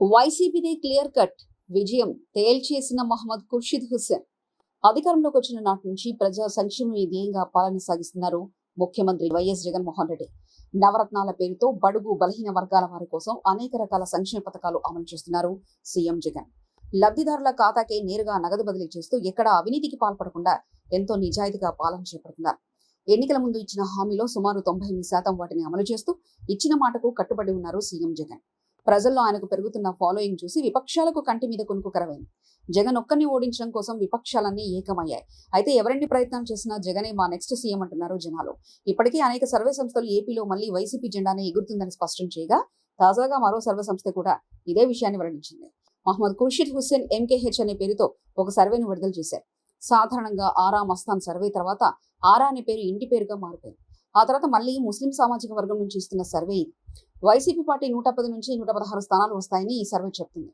వైసీపీది clear cut విజయం తేల్చేసిన మహమ్మద్ ఖుర్షిద్ హుస్సేన్. అధికారంలోకి వచ్చిన నాటి నుంచి ప్రజా సంక్షేమం ధ్యేయంగా పాలన సాగిస్తున్నారు ముఖ్యమంత్రి వైఎస్ జగన్మోహన్ రెడ్డి. నవరత్నాల పేరుతో బడుగు బలహీన వర్గాల వారి కోసం అనేక రకాల సంక్షేమ పథకాలు అమలు చేస్తున్నారు సీఎం జగన్. లబ్ధిదారుల ఖాతాకే నేరుగా నగదు బదిలీ చేస్తూ ఎక్కడ అవినీతికి పాల్పడకుండా ఎంతో నిజాయితీగా పాలన చేపడుతున్నారు. ఎన్నికల ముందు ఇచ్చిన హామీలో సుమారు తొంభై ఎనిమిది శాతం వాటిని అమలు చేస్తూ ఇచ్చిన మాటకు కట్టుబడి ఉన్నారు సీఎం జగన్. ప్రజల్లో ఆయనకు పెరుగుతున్న ఫాలోయింగ్ చూసి విపక్షాలకు కంటి మీద కొనుక్కు కరవైంది జగన్ ఒక్కరిని ఓడించడం కోసం విపక్షాలన్నీ ఏకమయ్యాయి. అయితే ఎవరెన్ని ప్రయత్నం చేసినా జగనే మా నెక్స్ట్ సీఎం అంటున్నారు జనాలు. ఇప్పటికే అనేక సర్వే సంస్థలు ఏపీలో మళ్ళీ వైసీపీ జెండానే ఎగురుతుందని స్పష్టం చేయగా తాజాగా మరో సర్వే సంస్థ కూడా ఇదే విషయాన్ని వెల్లడించింది. మహమ్మద్ ఖుర్షిద్ హుస్సేన్ ఎంకేహెచ్ అనే పేరుతో ఒక సర్వేను విడుదల చేశారు. సాధారణంగా ఆరా మస్తాన్ సర్వే తర్వాత ఆరా అనే పేరు ఇంటి పేరుగా మారిపోయింది. ఆ తర్వాత మళ్ళీ ముస్లిం సామాజిక వర్గం నుంచి ఇస్తున్న సర్వే ఇది. వైసీపీ పార్టీ నూట పది నుంచి నూట పదహారు స్థానాలు వస్తాయని ఈ సర్వే చెప్తుంది.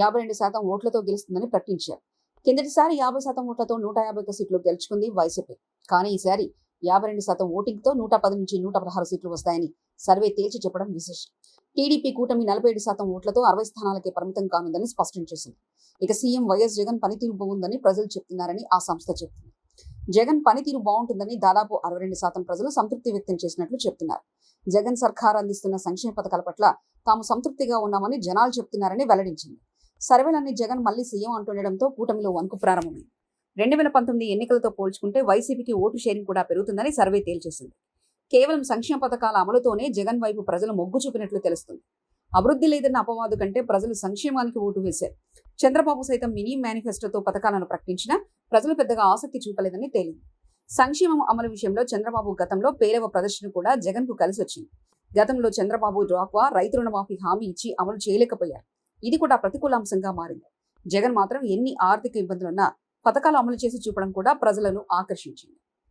యాభై రెండు శాతం ఓట్లతో గెలుస్తుందని ప్రకటించారు. కిందటిసారి యాభై శాతం ఓట్లతో నూట యాభై ఒక్క సీట్లు గెలుచుకుంది వైసీపీ. కానీ ఈసారి యాభై రెండు శాతం ఓటింగ్తో నూట పది నుంచి నూట పదహారు సీట్లు వస్తాయని సర్వే తేల్చి చెప్పడం విశేషం. టీడీపీ కూటమి నలభై ఏడు శాతం ఓట్లతో అరవై స్థానాలకే పరిమితం కానుందని స్పష్టం చేసింది. ఇక సీఎం వైఎస్ జగన్ పనితీరు బాగుందని ప్రజలు చెప్తున్నారని ఆ సంస్థ చెప్తుంది. జగన్ పనితీరు బాగుంటుందని దాదాపు అరవై రెండు శాతం ప్రజలు సంతృప్తి వ్యక్తం చేసినట్లు చెప్తున్నారు. జగన్ సర్కార్ అందిస్తున్న సంక్షేమ పథకాల పట్ల తాము సంతృప్తిగా ఉన్నామని జనాలు చెప్తున్నారని వెల్లడించింది. సర్వేలన్నీ జగన్ మళ్ళీ సీఎం అంటుండటంతో కూటమిలో వణుకు ప్రారంభమైంది. రెండు వేల పంతొమ్మిది ఎన్నికలతో పోల్చుకుంటే వైసీపీకి ఓటు షేరింగ్ కూడా పెరుగుతుందని సర్వే తేల్చేసింది. కేవలం సంక్షేమ పథకాల అమలుతోనే జగన్ వైపు ప్రజలు మొగ్గు చూపినట్లు తెలుస్తుంది. అభివృద్ధి లేదన్న అపవాదు కంటే ప్రజలు సంక్షేమానికి ఓటు వేశారు. చంద్రబాబు సైతం మినీ మేనిఫెస్టోతో పథకాలను ప్రకటించినా ప్రజలు పెద్దగా ఆసక్తి చూపలేదని తేలింది. సంక్షేమం అమలు విషయంలో చంద్రబాబు గతంలో పేలవ ప్రదర్శన కూడా జగన్కు కలిసి వచ్చింది గతంలో చంద్రబాబు డ్రాక్వా రైతు రుణమాఫీ హామీ ఇచ్చి అమలు చేయలేకపోయారు. ఇది కూడా ప్రతికూల అంశంగా మారింది. జగన్ మాత్రం ఎన్ని ఆర్థిక ఇబ్బందులున్నా పథకాలు అమలు చేసి చూపడం కూడా ప్రజలను ఆకర్షించింది.